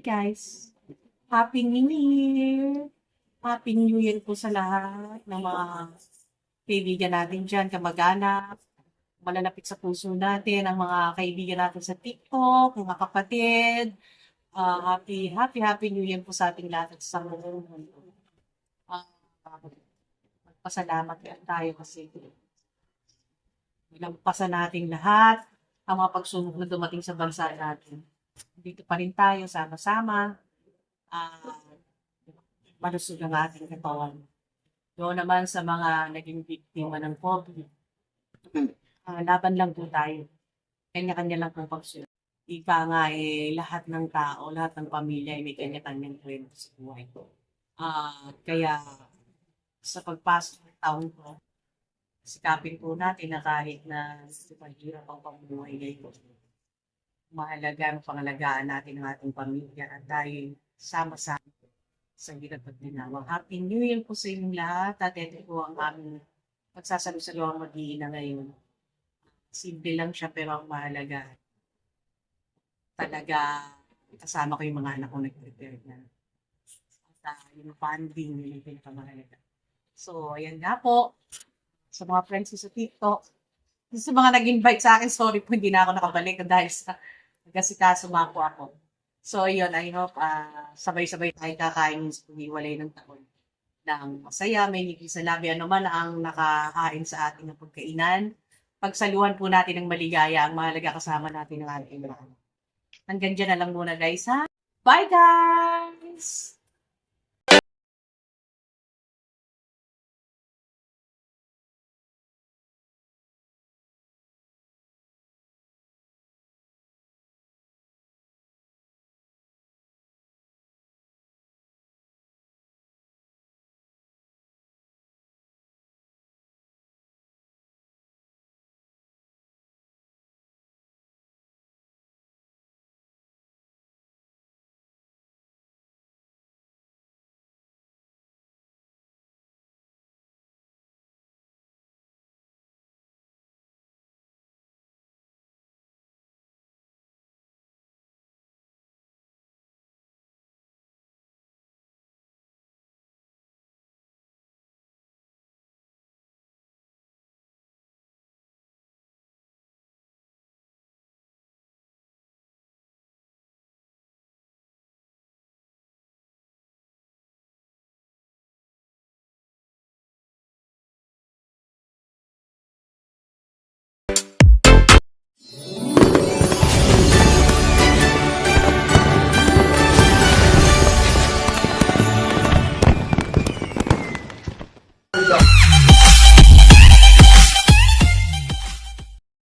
Hey guys, Happy New Year! Happy New Year po sa lahat ng mga kaibigan natin dyan, kamag-anak, malalapit sa puso natin, ang mga kaibigan natin sa TikTok, mga kapatid. Ah, happy, happy, happy New Year po sa ating lahat at sa buong mundo. Ah, magpasalamat tayo kasi nagpasan natin lahat ang mga pagsubok na dumating sa bansa natin. Dito pa rin tayo, sama-sama. Ah, malusog ang ating katawan. Doon naman sa mga naging biktima ng COVID, ah, laban lang po tayo. Kanya-kanya lang po pagsunod. Ika nga eh, lahat ng tao, lahat ng pamilya ay may kanya-kanyang kwento sa buhay ko. Ah, kaya sa pagpasok ng taon ko, sikapin po natin na kahit na mahirap ang pamumuhay ngayon, mahalaga ang pangalagaan natin ng ating pamilya at tayo sama-sama sa hirap at ginawa. Happy New Year po sa inyong lahat at ito po ang aming pagsasalusalawang mag-iina ngayon. Simple lang siya pero ang mahalaga talaga kasama ko yung mga anak ko nag-prepare na. At uh, yung funding, yun yung pinakamahalaga. So, ayan nga po. Sa mga friends ko sa TikTok. Sa mga nag-invite sa akin, sorry po, hindi na ako nakabalik dahil sa nagkasikaso nga po ako. So, yun, I hope ah, sabay-sabay tayo kakain sa pag-iwalay ng taon. Ng masaya, may ngiti sa labi, ano man ang nakakain sa ating ng pagkainan. Pagsaluhan po natin ng maligaya, ang mahalaga kasama natin ng ating mga. Hanggang dyan na lang muna guys ha. Bye guys!